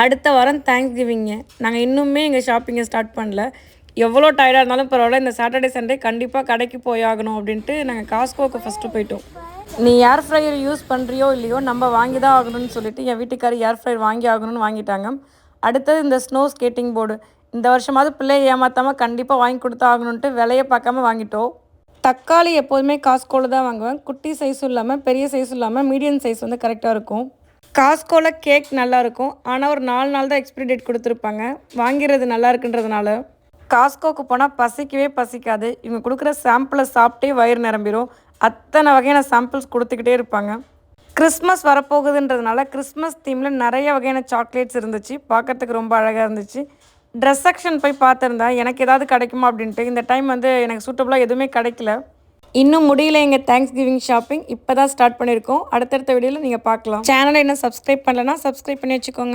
அடுத்த வாரம் தேங்க்ஸ் கிவிங்க நாங்கள் இன்னுமே எங்கள் ஷாப்பிங்கை ஸ்டார்ட் பண்ணல. எவ்வளோ டயர்டாக இருந்தாலும் பரவாயில்ல இந்த சாட்டர்டே சண்டே கண்டிப்பாக கடைக்கு போய் ஆகணும் அப்படின்ட்டு நாங்கள் காஸ்கோவுக்கு ஃபஸ்ட்டு போயிட்டோம். நீ ஏர் ஃப்ரையர் யூஸ் பண்ணுறியோ இல்லையோ நம்ம வாங்கி தான் ஆகணும்னு சொல்லிட்டு என் வீட்டுக்காரர் ஏர் ஃப்ரையர் வாங்கி ஆகணும்னு வாங்கிட்டாங்க. அடுத்தது இந்த ஸ்னோ ஸ்கேட்டிங் போர்டு இந்த வருஷமாவது பிள்ளைய ஏமாற்றாமல் கண்டிப்பாக வாங்கி கொடுத்தா ஆகணுன்ட்டு விலையை பார்க்காம வாங்கிட்டோம். தக்காளி எப்போதுமே காஸ்கோவில் தான் வாங்குவேன். குட்டி சைஸும் இல்லாமல் பெரிய சைஸும் இல்லாமல் மீடியம் சைஸ் வந்து கரெக்டாக இருக்கும். காஸ்கோவில் கேக் நல்லாயிருக்கும் ஆனால் ஒரு நாலு நாள் தான் எக்ஸ்பிரி டேட் கொடுத்துருப்பாங்க. வாங்கிறது நல்லா இருக்குன்றதுனால காஸ்கோக்கு போனால் பசிக்கவே பசிக்காது. இவங்க கொடுக்குற சாம்பிளை சாப்பிட்டே வயிறு நிரம்பிடும் அத்தனை வகையான சாம்பிள்ஸ் கொடுத்துக்கிட்டே இருப்பாங்க. கிறிஸ்மஸ் வரப்போகுதுன்றதுனால கிறிஸ்மஸ் தீமில் நிறைய வகையான சாக்லேட்ஸ் இருந்துச்சு. பார்க்குறதுக்கு ரொம்ப அழகாக இருந்துச்சு. ட்ரெஸ் செக்ஷன் போய் பார்த்துருந்தேன் எனக்கு ஏதாவது கிடைக்குமா? அப்படின்ட்டு. இந்த டைம் வந்து எனக்கு சூட்டபுளாக எதுவுமே கிடைக்கல. இன்னும் முடியல எங்கள் தேங்க்ஸ் கிவிங் ஷாப்பிங் இப்போ தான் ஸ்டார்ட் பண்ணியிருக்கோம். அடுத்தடுத்த வீடியோவில் நீங்கள் பார்க்கலாம். சேனலை இன்னும் சப்ஸ்கிரைப் பண்ணலன்னா சப்ஸ்கிரைப் பண்ணி வச்சுக்கோங்க.